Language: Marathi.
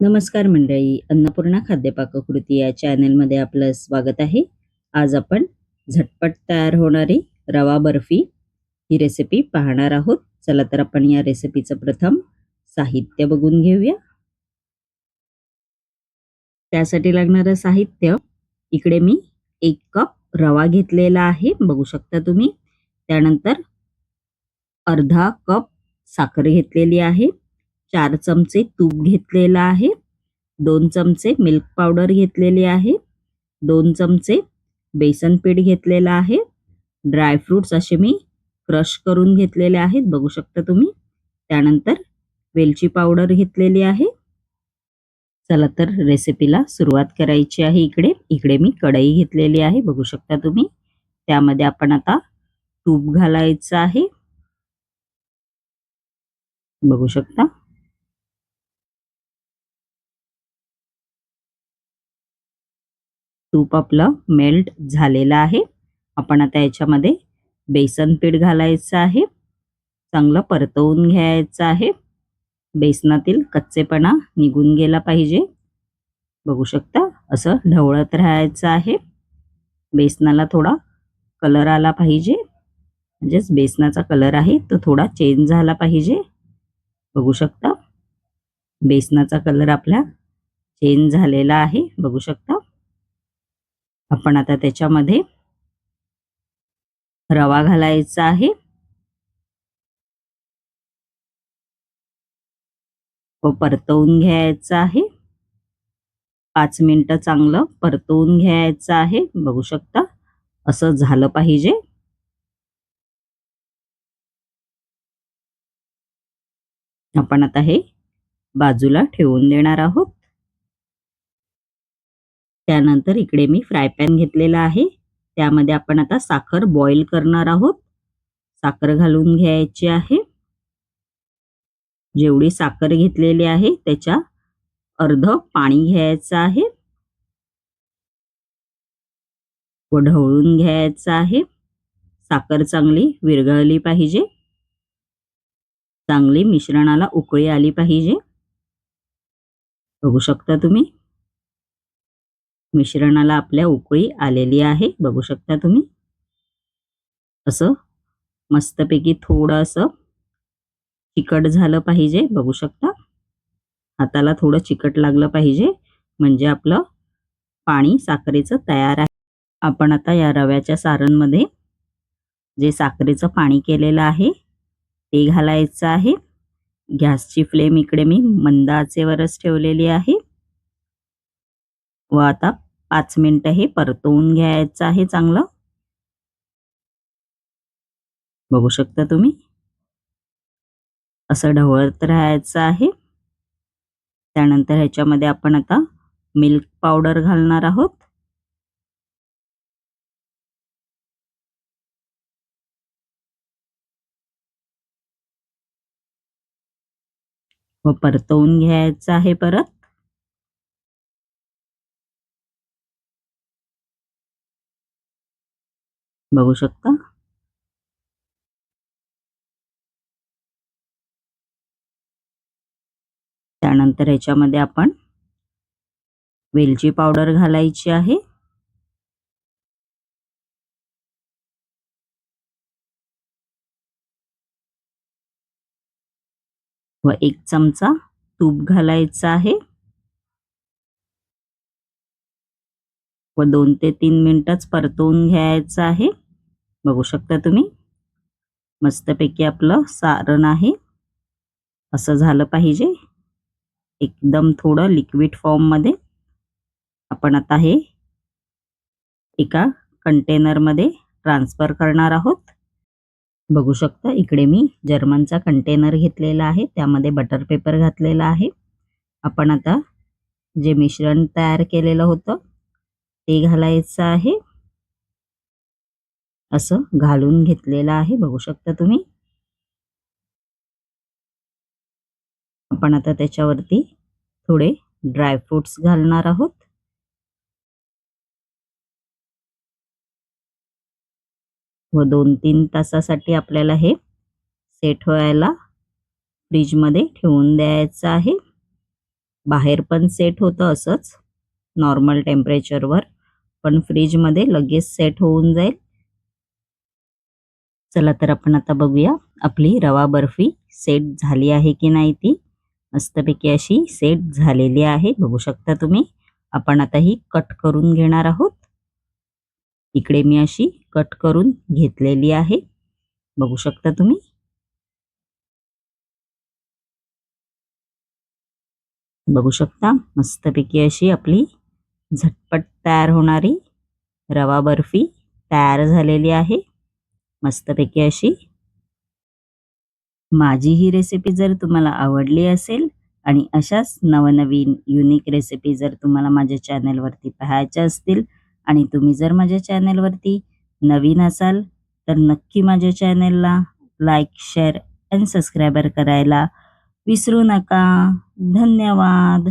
नमस्कार मंडळी अन्नपूर्णा खाद्यपाककृती या चॅनलमध्ये आपलं स्वागत आहे. आज आपण झटपट तयार होणारी रवा बर्फी ही रेसिपी पाहणार आहोत. चला तर आपण या रेसिपीचं प्रथम साहित्य बघून घेऊया. त्यासाठी लागणारं साहित्य इकडे मी एक कप रवा घेतलेला आहे बघू शकता तुम्ही. त्यानंतर अर्धा कप साखर घेतलेली आहे. चार चमचे तूप घेतलेला आहे. दोन चमचे मिल्क पावडर घेतलेली आहे. दोन चमचे बेसन पीठ घेतलेलं आहे. ड्रायफ्रुट्स असे मी क्रश करून घेतलेले आहेत बघू शकता तुम्ही. त्यानंतर वेलची पावडर घेतलेली आहे. चला तर रेसिपीला सुरुवात करायची आहे इकडे. इकडे मी कढई घेतलेली आहे बघू शकता तुम्ही. त्यामध्ये आपण आता तूप घालायचं आहे. बघू शकता. तूप आपलं मेल्ट झालेलं आहे. आपण आता याच्यामध्ये बेसन पीठ घालायचं आहे. चांगलं परतवून घ्यायचं आहे. बेसनातील कच्चेपणा निघून गेला पाहिजे. बघू शकता असं ढवळत राहायचं आहे. बेसनाला थोडा कलर आला पाहिजे. म्हणजेच बेसनाचा कलर आहे तो थोडा चेंज झाला पाहिजे. बघू शकता बेसनाचा कलर आपला चेंज झालेला आहे. बघू शकता. आपण आता त्याच्यामध्ये रवा घालायचा आहे. व परतवून घ्यायचं आहे. पाच मिनटं चांगलं परतवून घ्यायचं आहे. बघू शकता असं झालं पाहिजे. आपण आता हे बाजूला ठेवून देणार आहोत. त्यानंतर इकडे मी फ्राय पॅन घेतलेला आहे. त्यामध्ये आपण आता साखर बॉईल करणार आहोत. साखर घालून घ्यायची आहे. जेवढी साखर घेतलेली आहे त्याच्या अर्ध पाणी घ्यायचं आहे. व ढवळून घ्यायचं आहे. साखर चांगली विरघळली पाहिजे. चांगली मिश्रणाला उकळी आली पाहिजे. बघू शकता तुम्ही? मिश्रणाला आपल्या उकळी आलेली आहे. बघू शकता तुम्ही? असं मस्तपैकी थोडं असं चिकट झालं पाहिजे. बघू शकता? हाताला थोडं चिकट लागलं पाहिजे. म्हणजे आपलं पाणी साखरेचं तयार आहे. आपण आता या रव्याच्या सारणमध्ये जे साखरेचं पाणी केलेलं आहे ते घालायचं आहे. गॅसची फ्लेम इकडे मी मंद आचेवरच ठेवलेली आहे. व आता पाच मिनिटं हे परतवून घ्यायचं आहे चांगलं. बघू शकता तुम्ही? असं ढवळत राहायचं आहे. त्यानंतर ह्याच्यामध्ये आपण आता मिल्क पावडर घालणार आहोत. व परतवून घ्यायचं आहे परत. बघू शकता. त्यानंतर ह्याच्यामध्ये आपण वेलची पावडर घालायची आहे. व एक चमचा तूप घालायचा आहे. व दोन ते तीन मिनटंच परतवून घ्यायचं आहे. बघू शकता तुम्ही. मस्तपैकी आपलं सारण आहे. असं झालं पाहिजे. एकदम थोडं लिक्विड फॉर्ममध्ये आपण आता हे एका कंटेनरमध्ये ट्रान्सफर करणार आहोत. बघू शकता इकडे मी जर्मनचा कंटेनर घेतलेला आहे. त्यामध्ये बटर पेपर घातलेला आहे. आपण आता जे मिश्रण तयार केलेलं होतं ते घालायचं आहे. असं घालून घेतलेलं आहे. बघू शकता तुम्ही. आपण आता त्याच्यावरती थोडे ड्रायफ्रुट्स घालणार आहोत. व दोन तीन तासासाठी आपल्याला हे सेट व्हायला फ्रीजमध्ये ठेवून द्यायचं आहे. बाहेर पण सेट होतं असंच. नॉर्मल टेम्परेचरवर पण फ्रीजमध्ये लगेच सेट होऊन जाईल. चला तर आपण आता बघूया आपली रवा बर्फी सेट झाली आहे की नाही ती. मस्तपैकी अशी सेट झालेली आहे. बघू शकता तुम्ही आपण आता ही कट करून घेणार आहोत. इकडे मी अशी कट करून घेतलेली आहे. बघू शकता तुम्ही. बघू शकता मस्तपैकी अशी आपली झटपट तयार होणारी रवा बर्फी तयार झालेली आहे. मस्तपैकी अशी. माझी ही रेसिपी जर तुम्हाला आवडली असेल आणि अशाच नवनवीन युनिक रेसिपी जर तुम्हाला माझ्या चॅनलवरती पाहायच्या असतील आणि तुम्ही जर माझ्या चॅनलवरती नवीन असाल तर नक्की माझ्या चॅनलला लाईक शेअर अँड सबस्क्रायबर करायला विसरू नका. धन्यवाद.